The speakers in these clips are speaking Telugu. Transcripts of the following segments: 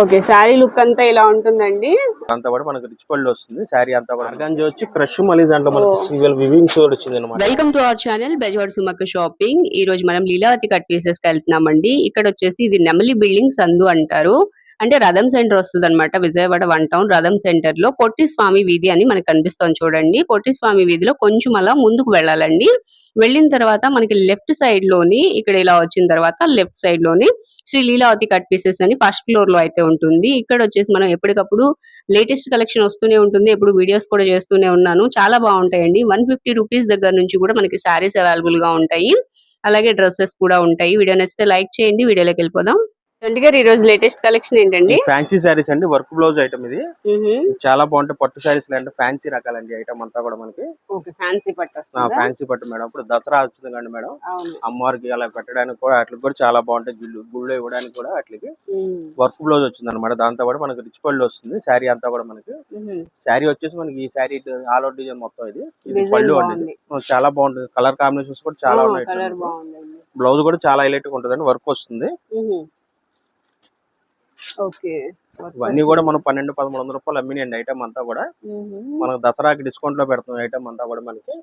ఓకే శారీ లుక్ అంతా ఇలా ఉంటుందండి. అంతా కూడా మనకి రిచ్ పళ్ళు వస్తుంది. శారీ అంతా కూడా ఆర్గాంజీ వచ్చి క్రష్ మళ్ళీ దాంట్లో మనకి సింగిల్ వివింగ్స్ కూడా వచ్చింది అనమాట welcome to our channel Bezawada Sumakka shopping ఈ రోజు మనం లీలావతి కట్ పీసెస్కి వెళ్తున్నామండి. ఇక్కడ వచ్చేసి ఇది నెమలి బిల్డింగ్ సందు అంటారు. అంటే రథం సెంటర్ వస్తుంది అనమాట విజయవాడ వన్ టౌన్ రథం సెంటర్లో పొట్టి స్వామి వీధి అని మనకి కనిపిస్తుంది చూడండి. పొట్టి స్వామి వీధిలో కొంచెం అలా ముందుకు వెళ్ళాలండి. వెళ్ళిన తర్వాత మనకి లెఫ్ట్ సైడ్లోని ఇక్కడ ఇలా వచ్చిన తర్వాత లెఫ్ట్ సైడ్లోని శ్రీ లీలావతి కట్ పీసెస్ అని ఫస్ట్ ఫ్లోర్లో అయితే ఉంటుంది. ఇక్కడ వచ్చేసి మనం ఎప్పటికప్పుడు లేటెస్ట్ కలెక్షన్ వస్తూనే ఉంటుంది. ఎప్పుడు వీడియోస్ కూడా చేస్తూనే ఉన్నాను. చాలా బాగుంటాయండి. వన్ ఫిఫ్టీ రూపీస్ దగ్గర నుంచి కూడా మనకి శారీస్ అవైలబుల్గా ఉంటాయి. అలాగే డ్రెస్సెస్ కూడా ఉంటాయి. వీడియో నచ్చితే లైక్ చేయండి. వీడియోలోకి వెళ్ళిపోదాం. గారు ఈ రోజు లేటెస్ట్ కలెక్షన్ ఏంటండి ఫ్యాన్సీ శారీస్ అండి వర్క్ బ్లౌజ్ ఐటమ్ ఇది. చాలా బాగుంటాయి పట్టు శారీస్ అంటే ఫ్యాన్సీ రకాలండి ఐటమ్ అంతా కూడా మనకి. ఫ్యాన్సీ పట్టు? ఫ్యాన్సీ పట్టు మేడం. ఇప్పుడు దసరా వచ్చింది కండి మేడం అమ్మవారికి అలా పెట్టడానికి కూడా అట్లకి కూడా చాలా బాగుంటాయి గుళ్ళు గుళ్ళు ఇవ్వడానికి కూడా అట్లకి. వర్క్ బ్లౌజ్ వచ్చింది అనమాట దాంతో కూడా మనకి రిచ్ పళ్ళు వస్తుంది శారీ అంతా కూడా మనకి. శారీ వచ్చేసి మనకి ఈ శారీ ఆల్ అవుట్ డిజైన్ మొత్తం ఇది. ఇది పళ్ళు అండి. చాలా బాగుంటుంది. కలర్ కాంబినేషన్స్ కూడా చాలా ఉన్నాయి బ్లౌజ్ కూడా చాలా హైలైట్గా ఉంటుంది వర్క్ వస్తుంది. ఓకే. ఇవన్నీ కూడా మనం పన్నెండు పదమూడు వందల రూపాయలు అమ్మినాయండి ఐటమ్ అంతా కూడా. మనకు దసరాకి డిస్కౌంట్లో పెడుతున్నాం ఐటమ్ అంతా కూడా మనకి.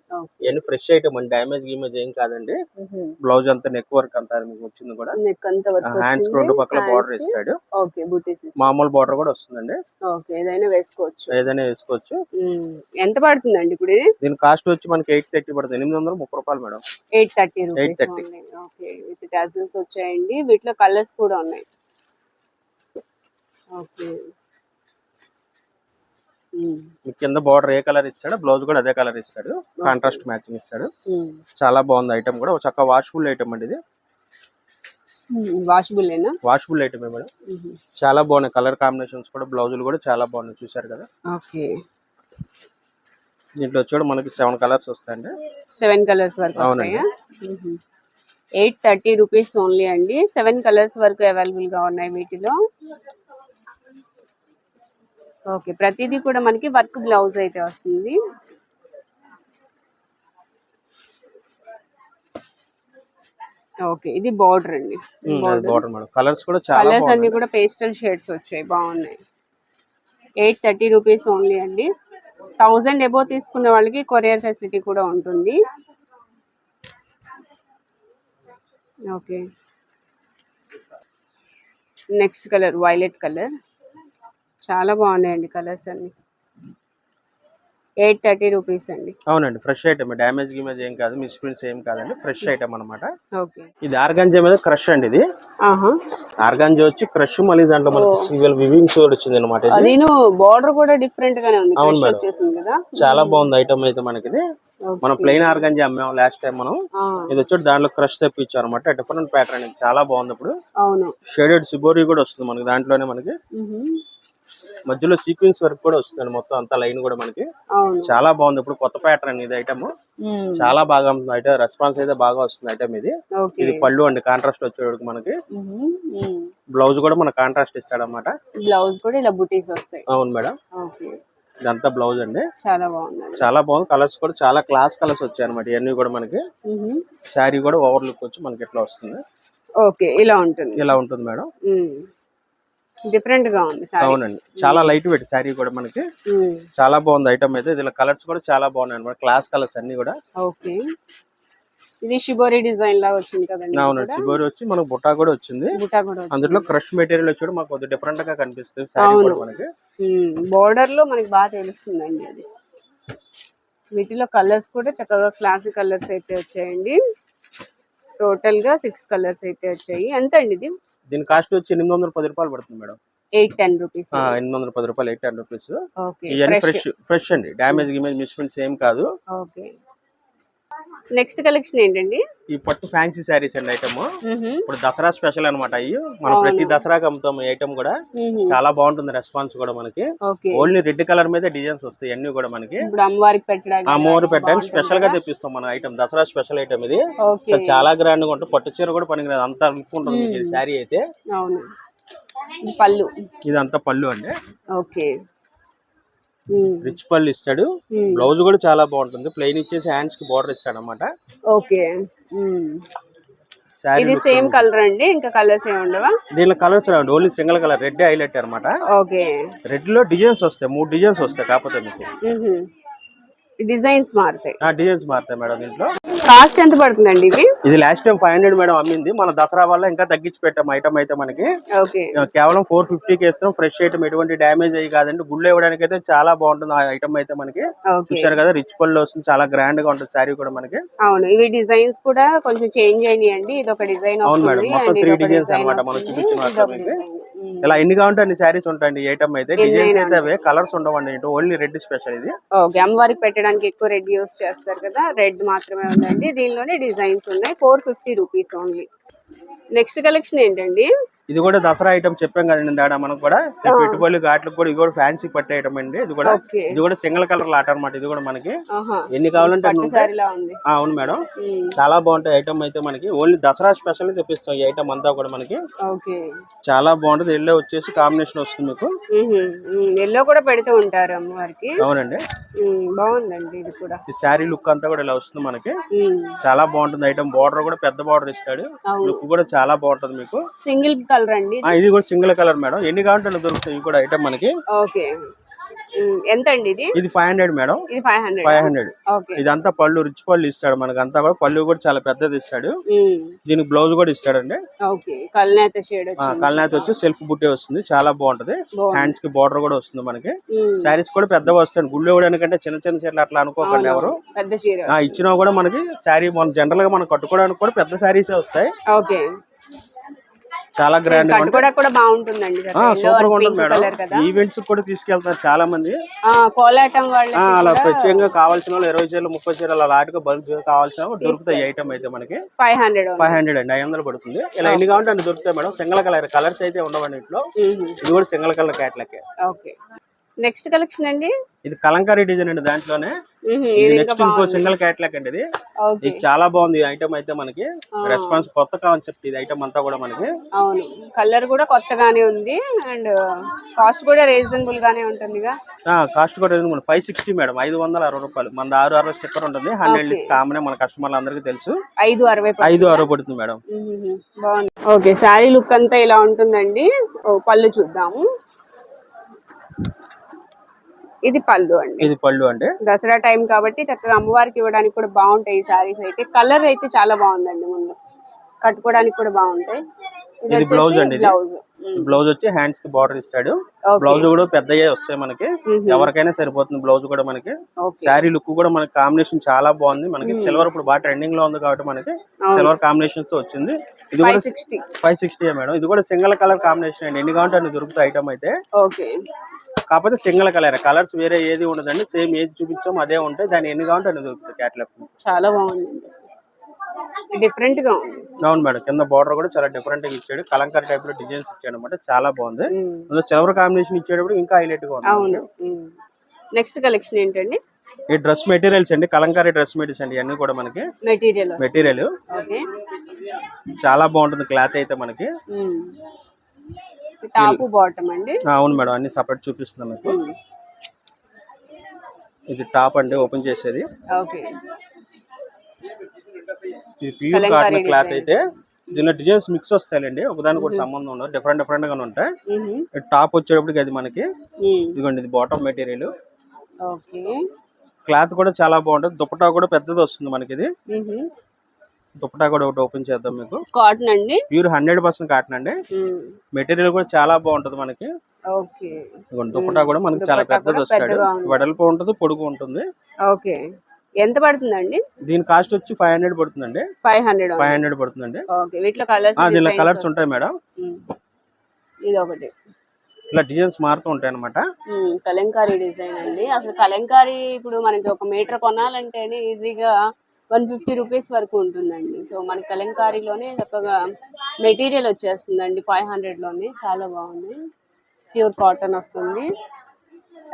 ఇవన్నీ ఫ్రెష్ ఐటమ్ అండి. డ్యామేజ్ గీమేజ్ ఏం కాదండి. బ్లౌజ్ అంతా నెక్ వర్క్ అంతా మీకు వచ్చింది కూడా. హ్యాండ్స్ రెండు పక్కల బార్డర్ ఇస్తాడు మామూలు బార్డర్ కూడా వస్తుందండి. ఏదైనా వేసుకోవచ్చు. ఏదైనా వేసుకోవచ్చు. ఎంత పడుతుందండి ఇప్పుడు దీని కాస్ట్ వచ్చి మనకి ఎయిట్ థర్టీ పడుతుంది. ఎనిమిది వందల ముప్పై రూపాయలు madam. Eight thirty rupees 830. Okay with tassels వచ్చాయండి. వీటిలో కలర్స్ కూడా ఉన్నాయి. కింద బార్డర్ ఏ కలర్ ఇస్తాడు బ్లౌజ్ కూడా అదే కలర్ ఇస్తాడు. కాంట్రాస్ట్ మ్యాచింగ్ ఇస్తాడు. చాలా బాగుంది ఐటమ్ కూడా. ఒక చక్క వాషబుల్ ఐటమ్ అండి ఇది. Washable washable item madam. చాలా బాగున్నాయి. కలర్ కాంబినేషన్స్ కూడా బ్లౌజులు కూడా చాలా బాగున్నాయి. చూసారు కదా? ఓకే. దీంట్లో వచ్చి మనకి సెవెన్ కలర్స్ వస్తాయండి. సెవెన్ కలర్స్ వరకు అవునండి. ఎయిట్ థర్టీ రూపీస్ ఓన్లీ అండి. సెవెన్ కలర్స్ వరకు అవైలబుల్గా ఉన్నాయి వీటిలో. ఓకే. ప్రతిదీ కూడా మనకి వర్క్ బ్లౌజ్ అయితే వస్తుంది. ఓకే. ఇది బార్డర్ అండి. బార్డర్. మేడం కలర్స్ కూడా చాలా కలర్స్ అన్ని కూడా పేస్టల్ షేడ్స్ వచ్చాయి. బాగున్నాయి. ఎయిట్ థర్టీ రూపీస్ ఓన్లీ అండి. థౌజండ్ ఎబో తీసుకున్న వాళ్ళకి కొరియర్ ఫెసిలిటీ కూడా ఉంటుంది. Okay. Next colour violet colour. చాలా బాగున్నాయండి కలర్స్ అన్ని. ఎయిట్ థర్టీ రూపీస్ అండి. అవునండి ఫ్రెష్ ఐటమ్. డ్యామేజ్ గిమేజ్ ఏం కాదు మిస్ ప్రింట్స్ ఏం కాదండి ఫ్రెష్ ఐటమ్ అన్నమాట. ఓకే. ఇది ఆర్గాంజా మీద క్రష్ అండి ఇది. ఆహా. ఆర్గాంజా వచ్చి క్రష్ మళ్ళీ దాంట్లో మనకి సింగిల్ వివింగ్స్ కూడా వచ్చింది అనమాట ఇది. అదిను బార్డర్ కూడా డిఫరెంట్ గానే ఉంది అవును మేడం. కదా. చాలా బాగుంది ఐటమ్ అయితే మనకి. మనం ప్లెయిన్ ఆర్గాంజా అమ్మాం లాస్ట్ టైం మనం. ఇది వచ్చి దాంట్లో క్రష్ తెప్పించారు అనమాట డిఫరెంట్ ప్యాటర్న్ చాలా బాగుంది ఇప్పుడు. అవును. షేడెడ్ సిబోరీ కూడా వస్తుంది మనకి దాంట్లోనే మనకి. మధ్యలో సీక్వెన్స్ వర్క్ కూడా వస్తుంది మొత్తం అంతా లైన్ కూడా మనకి. చాలా బాగుంది. ఇప్పుడు కొత్త ప్యాటర్న్ ఇది ఐటమ్. చాలా బాగా ఐటమ్ రెస్పాన్స్ అయితే బాగా వస్తుంది ఐటమ్ ఇది. ఇది పళ్ళు అండి కాంట్రాస్ట్ వచ్చేటికి మనకి. బ్లౌజ్ కూడా మన కాంట్రాస్ట్ ఇస్తాడు అనమాట బ్లౌజ్ కూడా ఇలా బుటీస్ వస్తాయి. అవును మేడం. ఇదంతా బ్లౌజ్ అండి. చాలా బాగుందండి చాలా బాగుంది. కలర్స్ కూడా చాలా క్లాస్ కలర్స్ వచ్చాయి అనమాట ఇవన్నీ కూడా మనకి. శారీ కూడా ఓవర్ లుక్ వచ్చి మనకి ఎట్లా వస్తుంది. ఓకే. ఇలా ఉంటుంది. ఇలా ఉంటుంది మేడం. డిఫరెంట్గా ఉంది సారీ. అవునండి. చాలా లైట్ వెయిట్ శారీ కూడా మనకి. చాలా బాగుంది ఐటమ్ అయితే. దీనిలో కలర్స్ కూడా చాలా బాగున్నాయి అనమాట క్లాస్ కలర్స్ అన్ని కూడా. ఓకే. ఇది షిబోరి డిజైన్ లాగా వచ్చింది కదండి అవునండి. కూడా. సిబోరి వచ్చి మనకు బుట్టా కూడా వచ్చింది. బుటా కూడా వచ్చింది. అందులో క్రష్ మెటీరియల్ వచ్చి మాకు కొద్దిగా డిఫరెంట్గా కనిపిస్తుంది శారీ కూడా మనకి. బోర్డర్లో మనకి బాగా తెలుస్తుందండి అది. వీటిలో కలర్స్ కూడా చక్కగా క్లాసిక్ కలర్స్ అయితే వచ్చాయండి. టోటల్గా సిక్స్ కలర్స్ అయితే వచ్చాయి. ఎంత అండి ఇది? దీని కాస్ట్ వచ్చి ఎనిమిది వందల పది రూపాయలు పడుతుంది మేడం. Eight ten rupees. ఎనిమిది వందల పది రూపాయలు ఎయిట్ టెన్ రూపీస్. ఇవన్నీ ఫ్రెష్ ఫ్రెష్ అండి. డ్యామేజ్ గిమేజ్ మిస్ప్రింట్స్ ఏం కాదు. ఓకే. నెక్స్ట్ కలెక్షన్ ఏంటండి? ఈ పట్టు ఫ్యాన్సీ శారీస్ అండి ఐటమ్ ఇప్పుడు దసరా స్పెషల్ అన్నమాట అయ్యి. మనం ప్రతి దసరాకి అమ్ముతాం ఐటమ్ కూడా. చాలా బాగుంటుంది రెస్పాన్స్ కూడా మనకి. ఓన్లీ రెడ్ కలర్ మీద డిజైన్స్ వస్తాయి అన్ని కూడా మనకి. ఇప్పుడు అమ్మవారికి పెట్టడానికి ఆ మోరు పెట్టడానికి స్పెషల్గా తెప్పిస్తాం మన ఐటమ్ దసరా స్పెషల్ ఐటమ్ ఇది. చాలా గ్రాండ్గా ఉంటుంది. పట్టు చీర కూడా పనికిరాదు. అంత అనుకుంటుంది శారీ అయితే. పళ్ళు. ఇదంతా పళ్ళు అండి. ఓకే. రిచ్ పళ్ళు ఇస్తాడు. బ్లౌజ్ కూడా చాలా బాగుంటుంది. ప్లెయిన్ ఇచ్చేసి హ్యాండ్స్కి బార్డర్ ఇస్తాడు అనమాట ఓకే ఇది సేమ్ కలర్ అండి? ఇంకా కలర్స్ ఏమి ఉండవా? దీనిలో కలర్స్ రావండి only single colour red highlight అనమాట ఓకే. రెడ్లో డిజైన్స్ వస్తాయి. మూడు డిజైన్స్ వస్తాయి కాకపోతే మీకు. డిజైన్స్ మారుతాయి. ఆ డిజైన్స్ మారుతాయి మేడం దీంట్లో. కాస్ట్ ఎంత పడుతుందండి ఇవి ఇది last time five hundred madam అమ్మింది. మన దసరా వల్ల ఇంకా తగ్గించి పెట్టాం ఐటమ్ అయితే మనకి. కేవలం ఫోర్ ఫిఫ్టీకి ఇస్తాం ఫ్రెష్ ఐటమ్ ఎటువంటి డ్యామేజ్ అయ్యి కాదండి. గుళ్ళు ఇవ్వడానికి అయితే చాలా బాగుంటుంది ఆ ఐటమ్ అయితే మనకి. చూసారు కదా రిచ్ పళ్ళు వస్తుంది. చాలా గ్రాండ్గా ఉంటుంది శారీ కూడా మనకి. అవును. ఇవి డిజైన్స్ కూడా కొంచెం చేంజ్ అయినాయండి. ఇది ఒక డిజైన్ అవును మేడం. మొత్తం త్రీ ఇది డిజైన్స్ డిజైన్ అనమాట మనం చూపించిన ఇలా ఎన్ని కావాలంటే అన్ని శారీస్ ఉంటాయండి ఐటమ్ అయితే. డిజైన్స్ అయితే అవే కలర్స్ ఉండవండి ఇటు ఓన్లీ రెడ్ స్పెషల్ ఇది. ఓకే అమ్మవారికి పెట్టడానికి ఎక్కువ రెడ్ యూస్ చేస్తారు కదా రెడ్ మాత్రమే ఉందండి. దీనిలోనే డిజైన్స్ ఉన్నాయి four fifty rupees only next collection ఏంటండి? ఇది కూడా దసరా ఐటమ్ చెప్పాం కదండి దాడ మనకు కూడా. పెట్టుబడులు ఘాట్లకు కూడా ఇది కూడా ఫ్యాన్సీ పట్టే ఐటమ్ అండి. ఇది కూడా ఇది కూడా సింగిల్ కలర్ లాట్ అనమాట ఇది కూడా మనకి. ఎన్ని కావాలంటే అవును మేడం. చాలా బాగుంటాయి ఐటమ్ అయితే మనకి. ఓన్లీ దసరా స్పెషల్ తెప్పిస్తాం ఈ ఐటమ్ అంతా కూడా మనకి. చాలా బాగుంటుంది. ఎల్లో వచ్చేసి కాంబినేషన్ వస్తుంది మీకు. ఎల్లో కూడా పెడుతూ ఉంటారు అమ్మవారికి. అవునండి. బాగుందండి ఇది కూడా. ఈ శారీ లుక్ అంతా కూడా ఇలా వస్తుంది మనకి. చాలా బాగుంటుంది ఐటమ్ బార్డర్ కూడా పెద్ద బార్డర్ ఇస్తాడు. లుక్ కూడా చాలా బాగుంటుంది మీకు. సింగిల్ కలర్ అండి ఇది కూడా సింగిల్ కలర్ మేడం. ఎన్ని కావాలంటే దొరుకుతాయి? ఇవి కూడా ఐటమ్ మనకి. ఓకే. ఎంత అండి ఇది? ఇది ఫైవ్ హండ్రెడ్ మేడం. ఇది five hundred. Five hundred. Okay. ఇదంతా పళ్ళు రిచ్ పళ్ళు ఇస్తాడు మనకి. అంతా కూడా పళ్ళు కూడా చాలా పెద్దది ఇస్తాడు. దీనికి బ్లౌజ్ కూడా ఆ, వచ్చింది. కల్నాథ్ వచ్చి సెల్ఫ్ బుట్టే వస్తుంది. చాలా బాగుంటది. హ్యాండ్స్కి బార్డర్ కూడా వస్తుంది మనకి. శారీస్ కూడా పెద్దగా వస్తాయి గుళ్ళు ఇవ్వడానికంటే చిన్న చిన్న చీరలు అట్లా అనుకోకండి ఎవరు. పెద్ద చీర ఆ, ఇచ్చినా కూడా మనకి శారీ మనం జనరల్గా మనం కట్టుకోవడానికి కూడా పెద్ద శారీసే వస్తాయి. ఓకే. చాలా గ్రాండ్ కూడా సూపర్గా ఉంటుంది మేడం. ఈవెంట్స్ కూడా తీసుకెళ్తారు చాలా మంది కోలాటం అలా ప్రత్యేకంగా కావాల్సిన వాళ్ళు ఇరవై చీరలు ముప్పై చీరలు అలా ఆటగా బల్క్ కావాల్సిన దొరుకుతాయి ఐటమ్ అయితే మనకి. ఫైవ్ హండ్రెడ్ ఫైవ్ హండ్రెడ్ అండి. ఐదు వందలు పడుతుంది. ఇలా ఎన్ని కావాలంటే అన్ని దొరుకుతాయి మేడం. సింగిల్ కలర్ కలర్స్ అయితే ఉండవండి ఇంట్లో. ఇది కూడా సింగిల్ కలర్ క్యాట్లాకే ఓకే నెక్స్ట్ కలెక్షన్ అండి? ఇది కలంకారీ డిజైన్ అండి దాంట్లోనే. నెక్స్ట్ ఇంకో సింగిల్ క్యాట్లాక్ అండి ఇది. ఇది చాలా బాగుంది ఐటమ్ అయితే మనకి. రెస్పాన్స్ కొత్త కాన్సెప్ట్ ఇది ఐటమ్ అంతా కూడా మనకి. అవును. కలర్ కూడా కొత్తగానే ఉంది అండ్ కాస్ట్ కూడా రీజనబుల్ గానే ఉంటుందిగా. కాస్ట్ కూడా ఫైవ్ సిక్స్టీ మేడం. ఐదు వందల అరవై రూపాయలు. మన ఆరు అరవై స్టిక్కర్ ఉంటుంది. హండ్రెడ్ లిస్ట్ కామనే మన కస్టమర్లు అందరికీ తెలుసు. ఐదు అరవై ఐదు అరవై పడుతుంది మేడం. బాగుంది. ఓకే శారీ లుక్ అంతా ఇలా ఉంటుందండి. పళ్ళు చూద్దాము. ఇది పళ్ళు అండి. ఇది పళ్ళు అంటే? దసరా టైం కాబట్టి చక్కగా అమ్మవారికి ఇవ్వడానికి కూడా బాగుంటాయి ఈ సారీస్ అయితే. కలర్ అయితే చాలా బాగుందండి ముందు. కట్టుకోవడానికి కూడా బాగుంటాయి. ఇది blouse అండి ఇది. బ్లౌజ్. బ్లౌజ్ వచ్చి హ్యాండ్స్కి బార్డర్ ఇస్తాడు. బ్లౌజ్ కూడా పెద్దగా వస్తాయి మనకి. ఎవరికైనా సరిపోతుంది బ్లౌజ్ కూడా మనకి. శారీ లుక్ కూడా మనకి కాంబినేషన్ చాలా బాగుంది. మనకి సిల్వర్ ఇప్పుడు బాగా ట్రెండింగ్లో ఉంది కాబట్టి మనకి సిల్వర్ కాంబినేషన్తో వచ్చింది. ఇది కూడా ఫైవ్ సిక్స్టీ మేడం. ఇది కూడా సింగిల్ కలర్ కాంబినేషన్ అండి. ఎన్ని కావాలంటే అన్ని దొరుకుతాయి ఐటమ్ అయితే. కాకపోతే సింగిల్ కలర్. కలర్స్ వేరే ఏది ఉండదండి. సేమ్ ఏది చూపించాం అదే ఉంటాయి. దాని ఎన్ని కావాలంటే అన్ని దొరుకుతాయి క్యాట్లాగ్ చాలా బాగుందండి డిఫరెంట్గా ఉంది. అవును మేడం కింద బార్డర్ కూడా చాలా డిఫరెంట్గా ఇచ్చాడు. కలంకారీ టైప్లో డిజైన్స్ ఇచ్చాడు అనమాట చాలా బాగుంది. అందులో సిల్వర్ కాంబినేషన్ ఇచ్చేటప్పుడు ఇంకా హైలైట్గా ఉంది. అవును. నెక్స్ట్ కలెక్షన్ ఏంటండి? ఈ డ్రెస్ మెటీరియల్స్ అండి కలంకారీ డ్రెస్ మెటీరియల్స్ అండి. ఇవన్నీ కూడా మనకి మెటీరియల్ మెటీరియల్ చాలా బాగుంటుంది క్లాత్ అయితే మనకి. టాప్ బాటమ్ అండి. అవును మేడం అన్ని సపరేట్ చూపిస్తున్నాం మీకు. ఇది టాప్ అండి ఓపెన్ చేసేది. ఓకే. ఇది ప్యూర్ కాటన్ క్లాత్ అయితే దీనిలో డిజైన్స్ మిక్స్ వస్తాయండి. ఒకదానికి కూడా సంబంధం ఉండదు. డిఫరెంట్ డిఫరెంట్ గానే ఉంటాయి. టాప్ వచ్చేటప్పటికి అది మనకి. ఇదిగోండి ఇది బాటమ్ మెటీరియల్ క్లాత్ కూడా చాలా బాగుంటుంది. దుపట్టా కూడా పెద్దది వస్తుంది మనకి ఇది. మ్మ్. దుపట్టా కూడా ఒకటి ఓపెన్ చేద్దాం మీకు. కాటన్ అండి? ప్యూర్ హండ్రెడ్ పర్సెంట్ కాటన్ అండి. మెటీరియల్ కూడా చాలా బాగుంటుంది మనకి. దుపట్టా కూడా మనకి చాలా పెద్దది వస్తాడు. వెడల్పు ఉంటుంది పొడుగు ఉంటుంది. ఓకే. ఎంత పడుతుందండి? దీని కాస్ట్ వచ్చి ఫైవ్ హండ్రెడ్ పడుతుందండి. ఫైవ్ హండ్రెడ్ ఫైవ్ హండ్రెడ్ పడుతుందండి. ఓకే వీటిలో కలర్స్ దీనిలో కలర్స్ ఉంటాయి మేడం. ఇది ఒకటి ఇలా డిజైన్స్ మారుతూ ఉంటాయి అనమాట. కలంకారీ డిజైన్ అండి. అసలు కలంకారీ ఇప్పుడు మనకి ఒక మీటర్ కొనాలంటేనే ఈజీగా వన్ ఫిఫ్టీ రూపీస్ వరకు ఉంటుందండి. సో మనకి కలంకారీలోనే చక్కగా మెటీరియల్ వచ్చేస్తుందండి ఫైవ్ హండ్రెడ్లోనే. చాలా బాగుంది. ప్యూర్ కాటన్ వస్తుంది.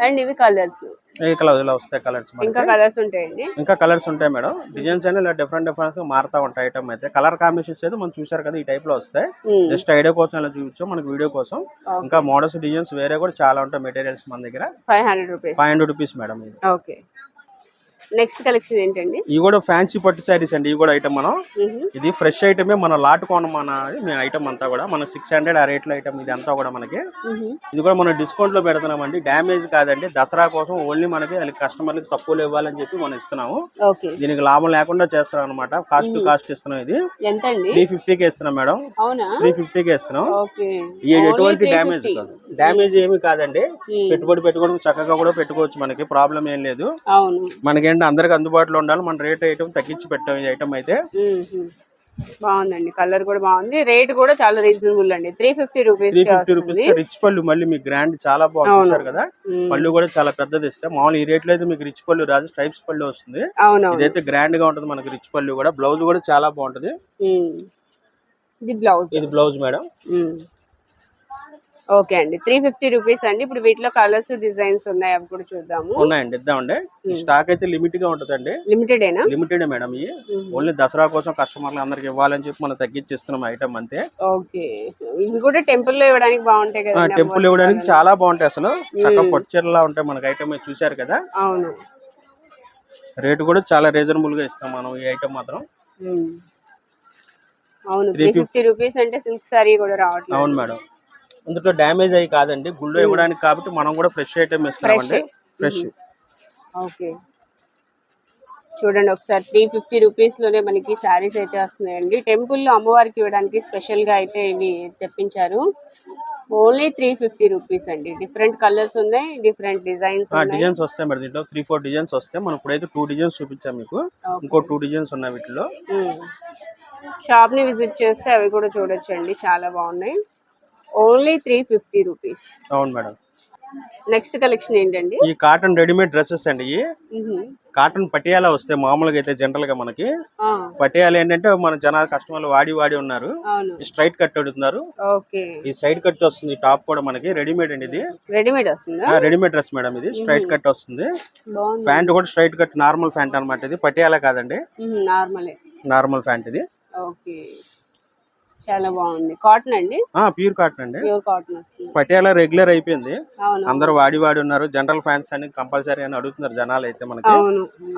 అండ్ ఇవి కలర్స్. ఏ కలర్ ఇలా వస్తాయి కలర్స్ ఇంకా కలర్స్ ఉంటాయండి. ఇంకా కలర్స్ ఉంటాయి మేడం. డిజైన్స్ ఇలా డిఫరెంట్ డిఫరెంట్గా మారుతా ఉంటాయి ఐటమ్ అయితే. కలర్ కాంబినేషన్స్ అయితే మనం చూసారు కదా ఈ టైప్లో వస్తాయి. జస్ట్ ఐడియా కోసం ఇలా చూపించాం మనకి వీడియో కోసం. ఇంకా మోడల్స్ డిజైన్స్ వేరే కూడా చాలా ఉంటాయి మెటీరియల్స్ మన దగ్గర. Five hundred rupees five hundred rupees madam ఇది. ఓకే నెక్స్ట్ కలెక్షన్ ఏంటండి? ఇవి కూడా ఫ్యాన్సీ పట్టు శారీస్ అండి ఇవి కూడా ఐటమ్ మనం. ఇది ఫ్రెష్ ఐటమే మన లాట్ కొన మన ఐటమ్ అంతా కూడా. మన సిక్స్ హండ్రెడ్ ఆ రేట్లో ఐటమ్ ఇది అంతా కూడా మనకి. ఇది కూడా మనం డిస్కౌంట్లో పెడుతున్నామండి. డ్యామేజ్ కాదండి. దసరా కోసం ఓన్లీ మనకి కస్టమర్లకి తక్కువలో ఇవ్వాలని చెప్పి మనం ఇస్తున్నాము. దీనికి లాభం లేకుండా చేస్తున్నాం అనమాట కాస్ట్ టు కాస్ట్ ఇస్తున్నాం ఇది. త్రీ ఫిఫ్టీకి ఇస్తున్నాం మేడం. త్రీ ఫిఫ్టీకి ఇస్తున్నాం. ఓకే. ఈ ఎటువంటి డ్యామేజ్ కాదు. డ్యామేజ్ ఏమి కాదండి. పెట్టుబడి పెట్టుకోవడం చక్కగా కూడా పెట్టుకోవచ్చు మనకి. ప్రాబ్లం ఏం లేదు. అవును. మనకేంటి అందరికి అందుబాటులో ఉండాలి. మన రేట్ ఐటమ్ తగ్గించి పెట్టాం ఈ ఐటమ్ అయితే. బాగుందండి. కలర్ కూడా బాగుంది. రేట్ కూడా చాలా రీజనబుల్ అండి. త్రీ ఫిఫ్టీ రూపీస్ రిచ్ పళ్ళు మళ్ళీ మీకు గ్రాండ్ చాలా బాగుంది చూసారు కదా. పళ్ళు కూడా చాలా పెద్దది ఇస్తే. మామూలు ఈ రేట్లో అయితే మీకు రిచ్ పళ్ళు రాదు. స్ట్రైప్స్ పళ్ళు వస్తుంది. ఇదైతే గ్రాండ్గా ఉంటుంది మనకి రిచ్ పళ్ళు కూడా. బ్లౌజ్ కూడా చాలా బాగుంటది. ఇది బ్లౌజ్. ఇది బ్లౌజ్ మేడం. ఓకే అండి. త్రీ ఫిఫ్టీ రూపీస్ అండి. ఇప్పుడు వీటిలో కలర్స్ డిజైన్స్ ఉన్నాయి? అవి కూడా చూద్దాము. ఉన్నాయండి. ఇద్దామండి. స్టాక్ అయితే లిమిట్గా ఉంటుందండి. లిమిటెడ్ ఏనా? లిమిటెడ్ మేడం ఇవి. ఓన్లీ దసరా కోసం కస్టమర్లు అందరికి ఇవ్వాలని చెప్పి మనం తగ్గించి ఇస్తున్నాం ఐటమ్ అంతే. ఓకే. ఇవి కూడా టెంపుల్లో ఇవ్వడానికి బాగుంటాయి కదా టెంపుల్ ఇవ్వడానికి చాలా బాగుంటాయి అసలు. చక్కగా పొచ్చర్లా ఉంటాయి మనకి ఐటమ్ చూసారు కదా. అవును. రేట్ కూడా చాలా రీజనబుల్గా ఇస్తాం మనం ఈ ఐటమ్ మాత్రం. అవును త్రీ ఫిఫ్టీ రూపీస్ అంటే సిల్క్ సారీ కూడా రావట్లేదు. అవును మేడం. అందులో డ్యామేజ్ అయ్యి కాదండి. గుళ్ళు ఇవ్వడానికి కాబట్టి మనం కూడా ఫ్రెష్ ఐటమ్ ఇస్తున్నామండి ఫ్రెష్ ఓకే చూడండి ఒకసారి త్రీ ఫిఫ్టీ రూపీస్లోనే మనకి శారీస్ అయితే వస్తున్నాయండి. టెంపుల్లో అమ్మవారికి ఇవ్వడానికి స్పెషల్గా అయితే ఇవి తెప్పించారు. ఓన్లీ త్రీ ఫిఫ్టీ రూపీస్ అండి. డిఫరెంట్ కలర్స్ ఉన్నాయి డిఫరెంట్ డిజైన్స్ డిజైన్స్ వస్తాయి మేడం దీంట్లో. త్రీ ఫోర్ డిజైన్స్ వస్తాయి. మనం ఇప్పుడైతే టూ డిజైన్స్ చూపించాం మీకు. ఇంకో టూ డిజైన్స్ ఉన్నాయి వీటిలో. షాప్ని విజిట్ చేస్తే అవి కూడా చూడొచ్చండి. చాలా బాగున్నాయి. Only three fifty rupees. అవును మేడం. నెక్స్ట్ కలెక్షన్ ఏంటండి? ఈ కాటన్ రెడీమేడ్ డ్రెస్సెస్ అండి. కాటన్ పటియాలా వస్తాయి మామూలుగా అయితే జనరల్గా మనకి పటియాలా ఏంటంటే మన జనాల కస్టమర్లు వాడి వాడి ఉన్నారు. స్ట్రైట్ కట్ అడుగుతున్నారు ఈ సైడ్ కట్ వస్తుంది టాప్ కూడా మనకి రెడీమేడ్ అండి ఇది. రెడీమేడ్ వస్తుందా? రెడీమేడ్ డ్రెస్ మేడం ఇది. స్ట్రైట్ కట్ వస్తుంది. ప్యాంట్ కూడా స్ట్రైట్ కట్ నార్మల్ ప్యాంట్ అన్నమాట ఇది. పటియాలా కాదండి. నార్మలే. నార్మల్ ప్యాంట్ ఇది. ఓకే. చాలా బాగుంది. కాటన్ అండి? ప్యూర్ కాటన్ అండి. ప్యూర్ కాటన్ వస్తుంది. పటియాలా రెగ్యులర్ అయిపోయింది. అందరూ వాడి వాడి ఉన్నారు. జనరల్ ఫ్యాన్స్ అని కంపల్సరీ అని అడుగుతున్నారు జనాలు అయితే మనకి.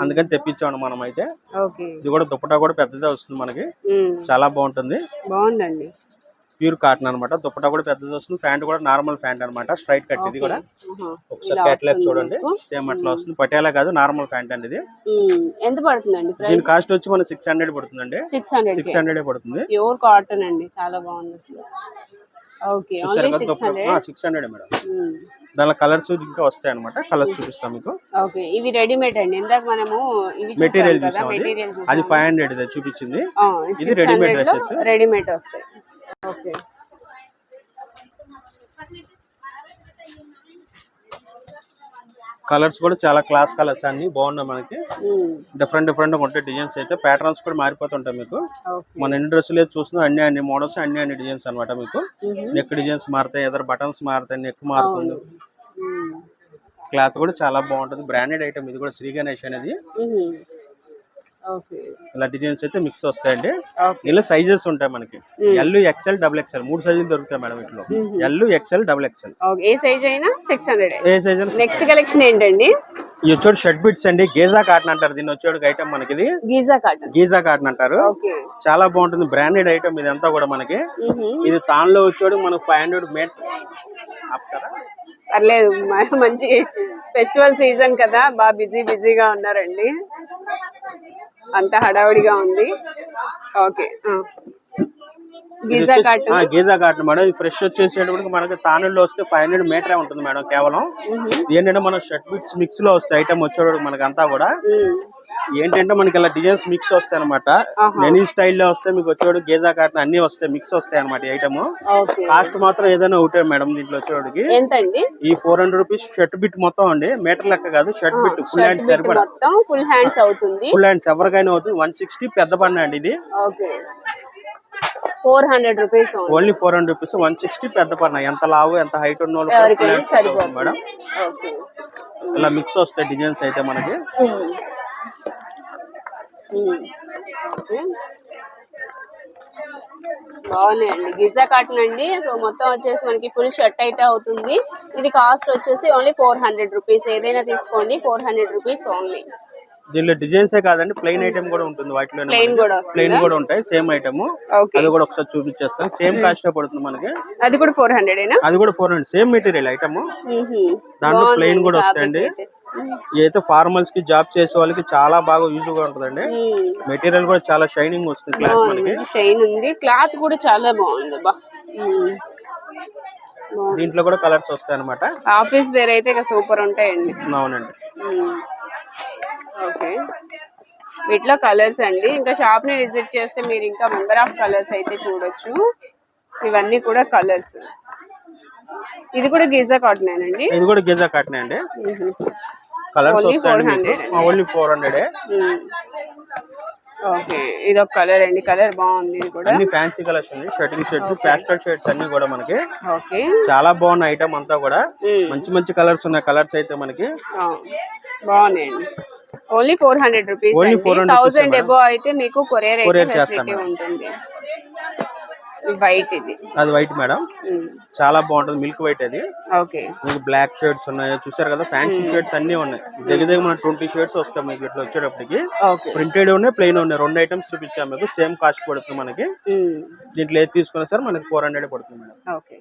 అందుకని తెప్పించాము మనం అయితే ఇది కూడా దుప్పటా కూడా పెద్దదే వస్తుంది మనకి. చాలా బాగుంటుంది. బాగుందండి. ప్యూర్ కాటన్ అన్నమాట. దుప్పటా కూడా పెద్దది వస్తుంది. ప్యాంట్ కూడా నార్మల్ ప్యాంట్ అన్నమాట. స్ట్రైట్ కట్ ఇది కూడా. ఒకసారి క్యాట్లాగ్ చూడండి. సేమ్ అట్లా వస్తుంది. పటియాలా కాదు నార్మల్ ప్యాంట్ అండి ఇది ఎంత పడుతుందండి దీని కాస్ట్ వచ్చి మనకి సిక్స్ హండ్రెడ్ పడుతుందండి. సిక్స్ హండ్రెడ్ సిక్స్ హండ్రెడ్ పడుతుంది. ప్యూర్ కాటన్ అండి. చాలా బాగుంది ఓకే సిక్స్ హండ్రెడ్ మేడం. దానిలో కలర్స్ ఇంకా వస్తాయి అనమాట కలర్స్ చూపిస్తాం మీకు. ఓకే ఇవి రెడీమేడ్ అండి. ఇందాక మనము ఇవి మెటీరియల్ చూసాం అది. ఫైవ్ హండ్రెడ్ చూపించింది. ఇది dresses. రెడీమేడ్ వస్తాయి. ఓకే. కలర్స్ కూడా చాలా క్లాస్ కలర్స్ అన్ని బాగున్నాయి మనకి. డిఫరెంట్ డిఫరెంట్ ఉంటాయి డిజైన్స్ అయితే ప్యాటర్న్స్ కూడా మారిపోతుంటాయి మీకు. మన ఎన్ని డ్రెస్సులు ఏది చూస్తున్నా అన్ని అన్ని మోడల్స్ అన్ని అన్ని డిజైన్స్ అన్నమాట మీకు. నెక్ డిజైన్స్ మారుతాయి ఎదర్ బటన్స్ మారుతాయి నెక్ మారుతుంది. క్లాత్ కూడా చాలా బాగుంటుంది. బ్రాండెడ్ ఐటమ్ ఇది కూడా శ్రీ గణేష్ అనేది. ఇలా డిజైన్స్ అయితే మిక్స్ వస్తాయండి. ఇలా సైజెస్ ఉంటాయి మనకి. ఎల్ ఎక్సెల్ డబుల్ ఎక్సెల్ మూడు సైజులు దొరుకుతాయి మేడం వీటిలో. L XL double XL okay. ఏ సైజ్ అయినా సిక్స్ హండ్రెడ్ ఏ. సైజ్ నెక్స్ట్ కలెక్షన్ ఏంటండి? ఈ వచ్చాడు షర్ట్ బిట్స్ అండి. గేజా కాటన్ అంటారు. దీన్ని వచ్చాడు ఐటమ్ మనకి ఇది. గీజా కాటన్ గీజా కాటన్ అంటారు. చాలా బాగుంటుంది. బ్రాండెడ్ ఐటమ్ ఇదంతా కూడా మనకి. ఇది తాన్లో వచ్చాడు మనకు ఫైవ్ హండ్రెడ్ మేట్? పర్లేదు. మంచి ఫెస్టివల్ సీజన్ కదా. బాగా బిజీ బిజీగా ఉన్నారండి. అంత హడావుడిగా ఉంది. ఓకే గీజా కాటన్ ఆ, గీజా కాటన్ మేడం. ఫ్రెష్ వచ్చేసేటప్పటికి మనకి తానుల్లో వస్తే ఫైవ్ హండ్రెడ్ మీటరే ఉంటుంది మేడం కేవలం. ఏంటంటే మన షర్ట్ బిట్స్ మిక్స్లో వస్తాయి ఐటమ్ వచ్చేటప్పుడు మనకి అంతా కూడా ఏంటంటే మనకి ఇలా డిజైన్స్ మిక్స్ వస్తాయి అనమాట లెనీ స్టైల్లో వస్తే మీకు వచ్చేవాడు గేజా కాటన్ అన్ని వస్తాయి మిక్స్ వస్తాయి అనమాట ఐటమ్ కాస్ట్ మాత్రం ఏదైనా ఒకటే మేడం దీంట్లో వచ్చేవాడికి. ఈ four hundred rupees shirt bit మొత్తం అండి మీటర్ లెక్క కాదు షర్ట్ బిట్ ఫుల్ హ్యాండ్ సరిపడా. ఫుల్ హ్యాండ్స్ అవుతుంది. ఫుల్ హ్యాండ్స్ ఎవరికైనా అవుతుంది వన్ సిక్స్టీ పెద్ద పడిన అండి ఇది. Four hundred rupees only four hundred rupees one sixty పెద్ద పడిన ఎంత లావు ఎంత హైట్ ఉన్న వాళ్ళు మేడం. ఇలా మిక్స్ వస్తాయి డిజైన్స్ అయితే మనకి. బాగున్నాయండి గిజా కాటన్ అండి. సో మొత్తం వచ్చేసి మనకి ఫుల్ షర్ట్ అయితే అవుతుంది. ఇది కాస్ట్ వచ్చేసి ఓన్లీ ఫోర్ హండ్రెడ్ రూపీస్. ఏదైనా తీసుకోండి. Four hundred rupees only. దీనిలో డిజైన్స్ ఏ కాదండి. ప్లెయిన్ ఐటమ్ కూడా ఉంటుంది వాటిలో ప్లెయిన్ కూడా ప్లెయిన్ కూడా ఉంటాయి. Same item. అది కూడా ఒకసారి చూపించేస్తాను. సేమ్ కాస్ట్ పడుతుంది మనకి? అది కూడా ఫోర్ హండ్రెడ్ అది కూడా four hundred. Same material item. దాంట్లో ప్లెయిన్ కూడా వస్తాయండి. ఇదైతే ఫార్మల్స్కి జాబ్ చేసే వాళ్ళకి చాలా బాగా యూజ్గా ఉంటుందండి మెటీరియల్ కూడా చాలా షైనింగ్ వస్తుంది క్లాత్ మనకి. షైన్ ఉంది. క్లాత్ కూడా చాలా బాగుంది బా. దీంట్లో కూడా కలర్స్ వస్తాయి అనమాట ఆఫీస్ వేర్ అయితే ఇక సూపర్ ఉంటాయండి. అవునండి. ఓకే. వీటిలో కలర్స్ అండి. ఇంకా షాప్ని విజిట్ చేస్తే మీరు ఇంకా మెంబర్ ఆఫ్ కలర్స్ అయితే చూడొచ్చు. ఇవన్నీ కూడా కలర్స్. ఇది కూడా గిజా కాటన్ అండి ఇది కూడా గిజా కాటన్ అండి. కలర్స్ Only వస్తాయండి 400 ఓన్లీ ఫోర్ హండ్రెడ్ ఓకే ఇది ఒక కలర్ అండి. కలర్ బాగుంది ఇది కూడా. అన్ని ఫ్యాన్సీ కలర్స్ ఉన్నాయి షర్టింగ్ షర్ట్స్ ప్యాస్టల్ షర్ట్స్ అన్ని కూడా మనకి. ఓకే చాలా బాగున్న ఐటమ్ అంతా కూడా. మంచి మంచి కలర్స్ ఉన్నాయి. కలర్స్ అయితే మనకి. బాగున్నాయండి. Only four hundred rupees Only 400 thousand above అయితే మీకు కొరియర్ ఫెసిలిటీ ఉంటుంది. వైట్ ఇది. అది వైట్ మేడం చాలా బాగుంటుంది. మిల్క్ వైట్ అది. ఓకే మీకు బ్లాక్ షర్ట్స్ ఉన్నాయి చూసారు కదా? ఫ్యాన్సీ షర్ట్స్ అన్ని ఉన్నాయి. దగ్గర దగ్గర మన ట్వంటీ షర్ట్స్ వస్తాయి మీకు ఇట్లా వచ్చేటప్పటికి. ప్రింటెడ్ ఉన్నాయి ప్లెయిన్ ఉన్నాయి. రెండు ఐటమ్స్ చూపించాము మీకు. సేమ్ కాస్ట్ పడుతుంది మనకి. దీంట్లో ఏది తీసుకున్నా సరే మనకి ఫోర్ హండ్రెడ్ పడుతుంది మేడం ఓకే